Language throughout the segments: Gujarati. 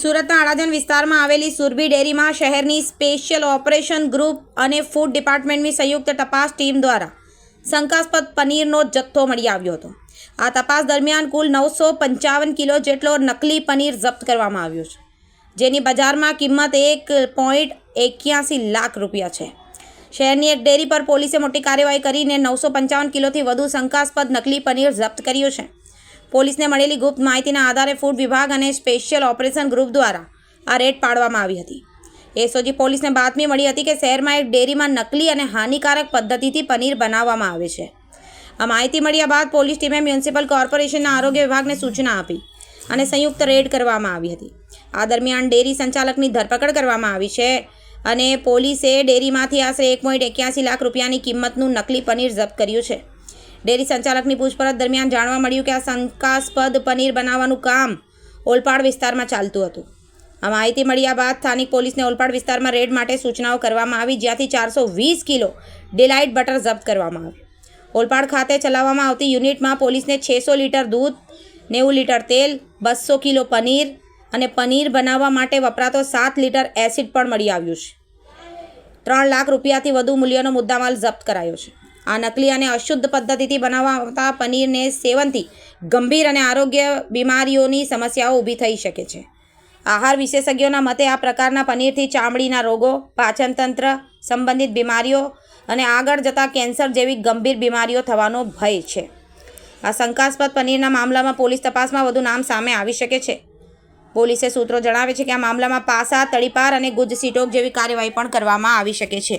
સુરતના આરાધન વિસ્તારમાં આવેલી સુરભી ડેરીમાં શહેરની સ્પેશિયલ ઓપરેશન ગ્રુપ અને ફૂડ ડિપાર્ટમેન્ટની સંયુક્ત તપાસ ટીમ દ્વારા શંકાસ્પદ પનીરનો જથ્થો મળી આવ્યો હતો. આ તપાસ દરમિયાન કુલ નવસો પંચાવન કિલો જેટલો નકલી પનીર જપ્ત કરવામાં આવ્યો છે, જેની બજારમાં કિંમત એક પોઈન્ટ એક્યાસી લાખ રૂપિયા છે. શહેરની એક ડેરી પર પોલીસે મોટી કાર્યવાહી કરીને નવસો પંચાવન કિલોથી વધુ શંકાસ્પદ નકલી પનીર જપ્ત કર્યું છે. પોલીસને મળેલી ગુપ્ત માહિતીના આધારે ફૂડ વિભાગ અને સ્પેશિયલ ઓપરેશન ગ્રુપ દ્વારા આ રેડ પાડવામાં આવી હતી. એસઓજી પોલીસને બાતમી મળી હતી કે શહેરમાં એક ડેરીમાં નકલી અને હાનિકારક પદ્ધતિથી પનીર બનાવવામાં આવે છે. આ માહિતી મળ્યા બાદ પોલીસ ટીમે મ્યુનિસિપલ કોર્પોરેશનના આરોગ્ય વિભાગને સૂચના આપી અને સંયુક્ત રેડ કરવામાં આવી હતી. આ દરમિયાન ડેરી સંચાલકની ધરપકડ કરવામાં આવી છે અને પોલીસે ડેરીમાંથી આશરે એક પોઈન્ટ એક્યાસી લાખ રૂપિયાની કિંમતનું નકલી પનીર જપ્ત કર્યું છે. ડેરી સંચાલકની પૂછપરછ દરમિયાન જાણવા મળ્યું કે આ શંકાસ્પદ પનીર બનાવવાનું કામ ઓલપાડ વિસ્તારમાં ચાલતું હતું. આ માહિતી મળ્યા બાદ સ્થાનિક પોલીસને ઓલપાડ વિસ્તારમાં રેડ માટે સૂચનાઓ કરવામાં આવી, જ્યાંથી ચારસો વીસ કિલો ડિલાઇટ બટર જપ્ત કરવામાં આવ્યું. ઓલપાડ ખાતે ચલાવવામાં આવતી યુનિટમાં પોલીસને છસો લીટર દૂધ, નેવું લીટર તેલ, બસો કિલો પનીર અને પનીર બનાવવા માટે વપરાતો સાત લીટર એસિડ પણ મળી આવ્યું છે. ત્રણ લાખ રૂપિયાથી વધુ મૂલ્યનો મુદ્દામાલ જપ્ત કરાયો છે. આ નકલી અને અશુદ્ધ પદ્ધતિથી બનાવતા પનીરને સેવનથી ગંભીર અને આરોગ્ય બીમારીઓની સમસ્યાઓ ઊભી થઈ શકે છે. આહાર વિશેષજ્ઞોના મતે આ પ્રકારના પનીરથી ચામડીના રોગો, પાચનતંત્ર સંબંધિત બીમારીઓ અને આગળ જતાં કેન્સર જેવી ગંભીર બીમારીઓ થવાનો ભય છે. આ શંકાસ્પદ પનીરના મામલામાં પોલીસ તપાસમાં વધુ નામ સામે આવી શકે છે. પોલીસે સૂત્રો જણાવે છે કે આ મામલામાં પાસા, તડીપાર અને ગુજ સીટોક જેવી કાર્યવાહી પણ કરવામાં આવી શકે છે.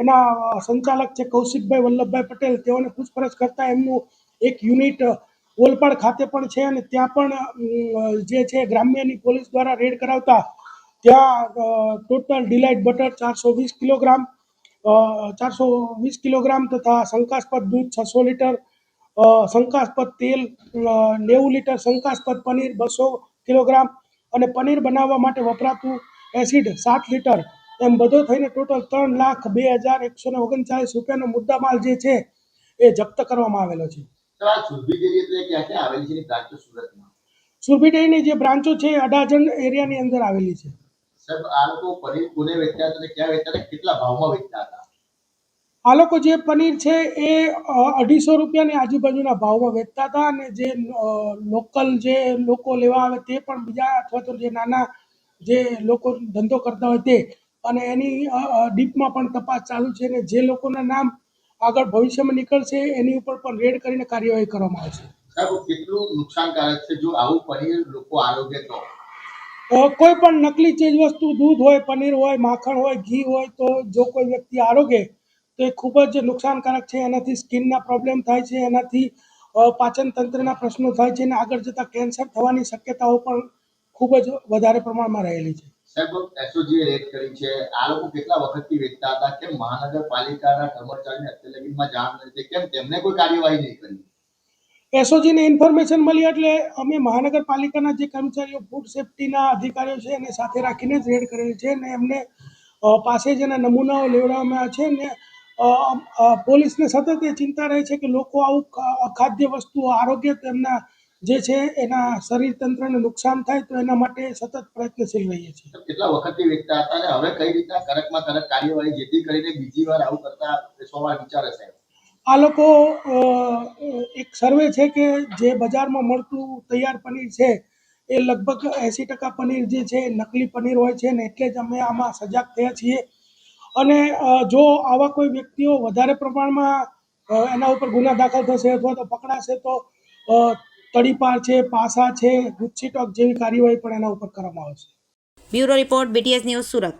એના સંચાલક છે કૌશિકભાઈ વલ્લભભાઈ પટેલ, તેઓને પૂછપરછ કરતા એમનું એક યુનિટ ઓલપાડ ખાતે પણ છે અને ત્યાં પણ જે છે ગ્રામ્યની પોલીસ દ્વારા રેડ કરાવતા, ત્યાં ટોટલ ડિલાઇટ બટર ચારસો વીસ કિલોગ્રામ ચારસો વીસ કિલોગ્રામ તથા શંકાસ્પદ દૂધ છસો લીટર શંકાસ્પદ તેલ નેવું લીટર શંકાસ્પદ પનીર બસો કિલોગ્રામ અને પનીર બનાવવા માટે વપરાતું એસિડ સાત લીટર એમ બધો થઈને ટોટલ ત્રણ લાખ બે હજાર એકસો ને ઓગણચાલીસ રૂપિયાનો મુદ્દામાલ જે છે એ જપ્ત કરવામાં આવેલો છે. સુરભી ડેરીની જે બ્રાન્ચો છે અડાજણ એરિયાની અંદર આવેલી છે. આ લોકો જે પનીર છે એ અઢીસો રૂપિયાની આજુબાજુના ભાવમાં વેચતા હતા અને જે લોકલ જે લોકો લેવા આવે તે પણ બીજા અથવા તો જે નાના જે લોકો ધંધો કરતા હોય તે અને એની ડીપમાં પણ તપાસ ચાલુ છે અને જે લોકોના નામ આગળ ભવિષ્યમાં નીકળશે એની ઉપર પણ રેડ કરીને કાર્યવાહી કરવામાં આવશે. સાહેબ કેટલું નુકસાનકારક છે? જો આવું પનીર લોકો આરોગ્ય તો? કોઈ પણ નકલી ચીજ વસ્તુ દૂધ હોય પનીર હોય માખણ હોય ઘી હોય તો જો કોઈ વ્યક્તિ આરોગે તો એ ખૂબ જ નુકસાનકારક છે. એનાથી સ્કિનના પ્રોબ્લેમ થાય છે એનાથી પાચન તંત્રના પ્રશ્નો થાય છે અને આગળ જતાં કેન્સર થવાની શક્યતાઓ પણ ખૂબ જ વધારે પ્રમાણમાં રહેલી છે. સાહેબ એસઓજીએ રેડ કરી છે. આ લોકો કેટલા વખતથી વેચતા હતા? કેમ મહાનગરપાલિકાના કર્મચારીને અત્યાર લગીનમાં જાણ નથી કેમ તેમને કોઈ કાર્યવાહી નહીં કરી? એસઓજીને ઇન્ફોર્મેશન મળી એટલે અમે મહાનગરપાલિકાના જે કર્મચારીઓ ફૂડ સેફ્ટીના અધિકારીઓ છે એને સાથે રાખીને જ રેડ કરેલી છે અને એમને પાસે જેના નમૂનાઓ લેવડાવવામાં આવ્યા છે ને અ, અ, પોલીસને સતત એ ચિંતા રહે છે કે લોકો આવું અખાદ્ય વસ્તુઓ આરોગ્ય તેમના જે છે એના શરીર તંત્રને નુકસાન થાય તો એના માટે સતત પ્રયત્નશીલ રહીએ છીએ. કેટલા વખતથી વેચતા હતા અને હવે કઈ રીતના કડકમાં કડક કાર્યવાહી જેથી કરીને બીજી વાર આવું કરતા બેસવા વિચારે સાહેબ? આ લોકો એક સર્વે છે કે જે બજારમાં મળતું તૈયાર પનીર છે એ લગભગ એંસી ટકા પનીર જે છે નકલી પનીર હોય છે ને એટલે જ અમે આમાં સજાગ થયા છીએ. અને જો આવા કોઈ વ્યક્તિઓ વધારે પ્રમાણમાં એના ઉપર ગુના દાખલ થશે અથવા તો પકડાશે તો તડીપાર છે, પાસા છે ગુચ્છી ટોક જેવી કાર્યવાહી પણ એના ઉપર કરવામાં આવશે. Bureau report BTS news Surat.